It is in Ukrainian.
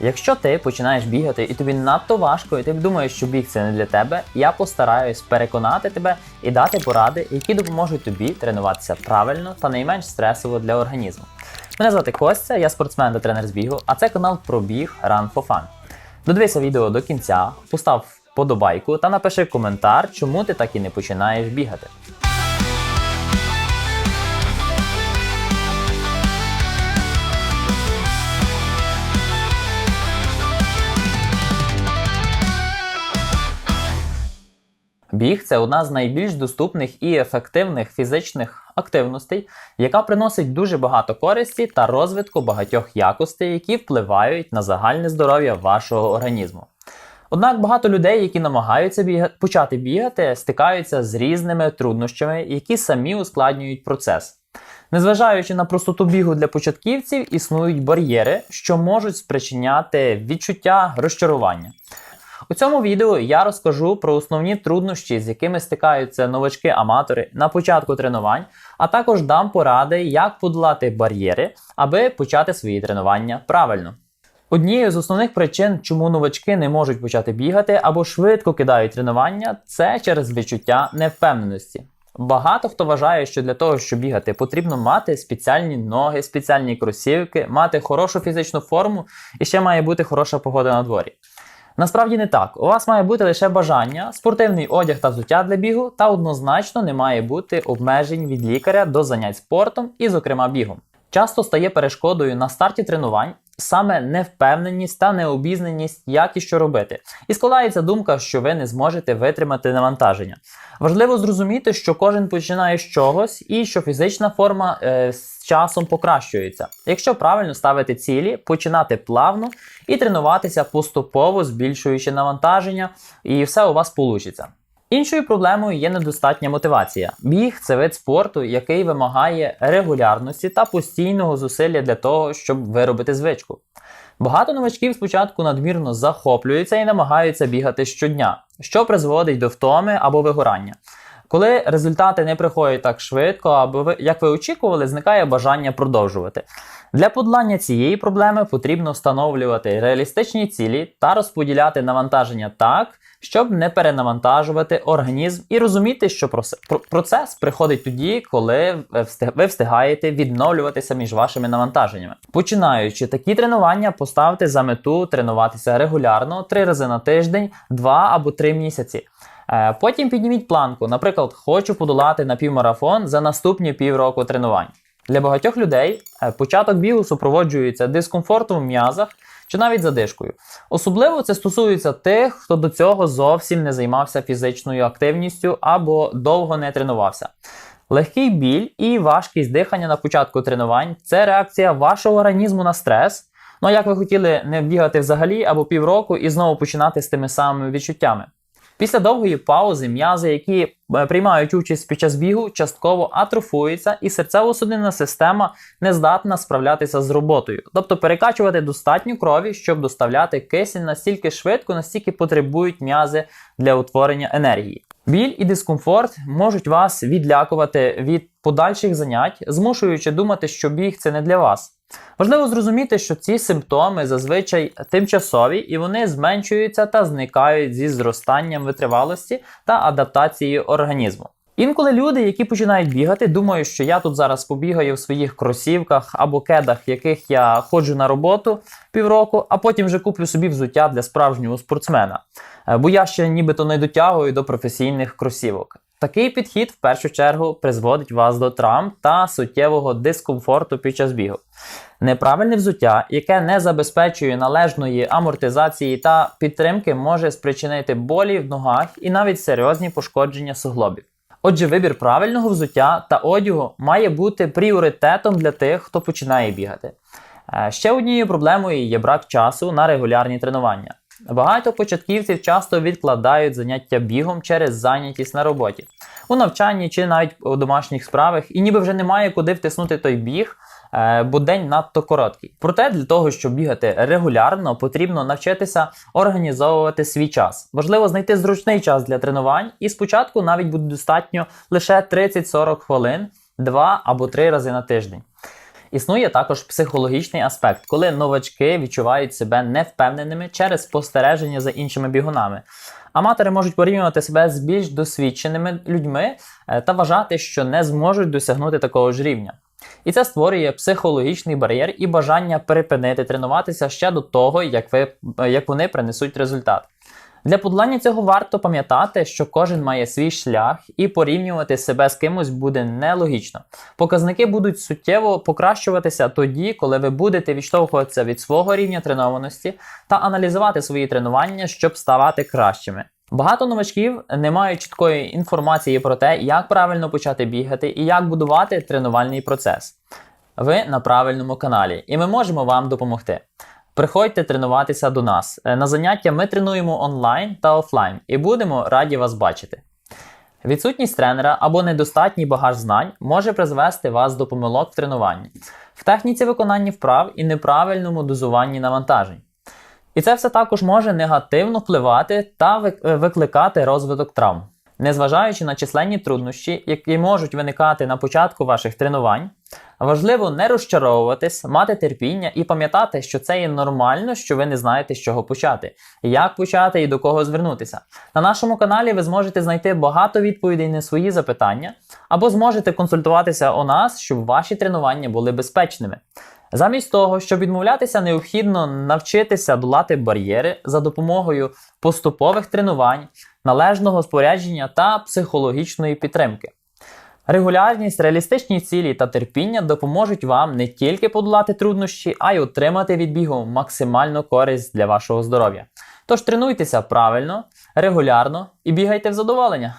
Якщо ти починаєш бігати і тобі надто важко, і ти думаєш, що біг це не для тебе, я постараюсь переконати тебе і дати поради, які допоможуть тобі тренуватися правильно та найменш стресово для організму. Мене звати Костя, я спортсмен та тренер з бігу, а це канал про біг Run for Fun. Додивися відео до кінця, постав вподобайку та напиши коментар, чому ти так і не починаєш бігати. Біг це одна з найбільш доступних і ефективних фізичних активностей, яка приносить дуже багато користі та розвитку багатьох якостей, які впливають на загальне здоров'я вашого організму. Однак багато людей, які намагаються біга... почати бігати, стикаються з різними труднощами, які самі ускладнюють процес. Незважаючи на простоту бігу для початківців, існують бар'єри, що можуть спричиняти відчуття розчарування. У цьому відео я розкажу про основні труднощі, з якими стикаються новачки-аматори на початку тренувань, а також дам поради, як подолати бар'єри, аби почати свої тренування правильно. Однією з основних причин, чому новачки не можуть почати бігати або швидко кидають тренування, це через відчуття невпевненості. Багато хто вважає, що для того, щоб бігати, потрібно мати спеціальні ноги, спеціальні кросівки, мати хорошу фізичну форму і ще має бути хороша погода на дворі. Насправді не так. У вас має бути лише бажання, спортивний одяг та взуття для бігу, та однозначно не має бути обмежень від лікаря до занять спортом і, зокрема, бігом. Часто стає перешкодою на старті тренувань саме невпевненість та необізнаність, як і що робити. І складається думка, що ви не зможете витримати навантаження. Важливо зрозуміти, що кожен починає з чогось і що фізична форма е, з часом покращується. Якщо правильно ставити цілі, починати плавно і тренуватися поступово, збільшуючи навантаження, і все у вас вийде. Іншою проблемою є недостатня мотивація. Біг це вид спорту, який вимагає регулярності та постійного зусилля для того, щоб виробити звичку. Багато новачків спочатку надмірно захоплюються і намагаються бігати щодня, що призводить до втоми або вигорання. Коли результати не приходять так швидко, або ви, як ви очікували, зникає бажання продовжувати. Для подолання цієї проблеми потрібно встановлювати реалістичні цілі та розподіляти навантаження так, щоб не перенавантажувати організм і розуміти, що процес приходить тоді, коли ви встигаєте відновлюватися між вашими навантаженнями. Починаючи такі тренування, поставте за мету тренуватися регулярно три рази на тиждень, два або три місяці. Е, потім підніміть планку, наприклад, хочу подолати напівмарафон за наступні півроку тренувань. Для багатьох людей е, початок бігу супроводжується дискомфортом в м'язах чи навіть задишкою. Особливо це стосується тих, хто до цього зовсім не займався фізичною активністю або довго не тренувався. Легкий біль і важкість дихання на початку тренувань це реакція вашого організму на стрес. Ну а як ви хотіли не бігати взагалі або півроку і знову починати з тими самими відчуттями. Після довгої паузи м'язи, які е, приймають участь під час бігу, частково атрофуються, і серцево-судинна система не здатна справлятися з роботою, тобто перекачувати достатньо крові, щоб доставляти кисень настільки швидко, настільки потребують м'язи для утворення енергії. Біль і дискомфорт можуть вас відлякувати від подальших занять, змушуючи думати, що біг це не для вас. Важливо зрозуміти, що ці симптоми зазвичай тимчасові і вони зменшуються та зникають зі зростанням витривалості та адаптацією організму. Інколи люди, які починають бігати, думають, що я тут зараз побігаю в своїх кросівках або кедах, в яких я ходжу на роботу півроку, а потім вже куплю собі взуття для справжнього спортсмена. Е, бо я ще нібито не дотягую до професійних кросівок. Такий підхід в першу чергу призводить вас до травм та суттєвого дискомфорту під час бігу. Неправильне взуття, яке не забезпечує належної амортизації та підтримки, може спричинити болі в ногах і навіть серйозні пошкодження суглобів. Отже, вибір правильного взуття та одягу має бути пріоритетом для тих, хто починає бігати. Е, ще однією проблемою є брак часу на регулярні тренування. Багато початківців часто відкладають заняття бігом через зайнятість на роботі, у навчанні чи навіть у домашніх справах, і ніби вже немає куди втиснути той біг, е, бо день надто короткий. Проте для того, щоб бігати регулярно, потрібно навчитися організовувати свій час. Важливо знайти зручний час для тренувань, і спочатку навіть буде достатньо лише 30-40 хвилин, два або три рази на тиждень. Існує також психологічний аспект, коли новачки відчувають себе невпевненими через спостереження за іншими бігунами. Аматори можуть порівнювати себе з більш досвідченими людьми е, та вважати, що не зможуть досягнути такого ж рівня. І це створює психологічний бар'єр і бажання припинити тренуватися ще до того, як, ви, е, як вони принесуть результат. Для подолання цього варто пам'ятати, що кожен має свій шлях, і порівнювати себе з кимось буде нелогічно. Показники будуть суттєво покращуватися тоді, коли ви будете відштовхуватися від свого рівня тренованості та аналізувати свої тренування, щоб ставати кращими. Багато новачків не мають чіткої інформації про те, як правильно почати бігати і як будувати тренувальний процес. Ви на правильному каналі, і ми можемо вам допомогти. Приходьте тренуватися до нас. Е, На заняття ми тренуємо онлайн та офлайн і будемо раді вас бачити. Відсутність тренера або недостатній багаж знань може призвести вас до помилок в тренуванні, в техніці виконання вправ і неправильному дозуванні навантажень. І це все також може негативно впливати та е, викликати розвиток травм. Незважаючи на численні труднощі, які можуть виникати на початку ваших тренувань, важливо не розчаровуватись, мати терпіння і пам'ятати, що це є нормально, що ви не знаєте, з чого почати, як почати і до кого звернутися. На нашому каналі ви зможете знайти багато відповідей на свої запитання або зможете консультуватися у нас, щоб ваші тренування були безпечними. Замість того, щоб відмовлятися, необхідно навчитися долати бар'єри за допомогою поступових тренувань, належного спорядження та психологічної підтримки. Регулярність, реалістичні цілі та терпіння допоможуть вам не тільки подолати труднощі, а й отримати від бігу максимальну користь для вашого здоров'я. Тож тренуйтеся правильно, регулярно і бігайте в задоволення.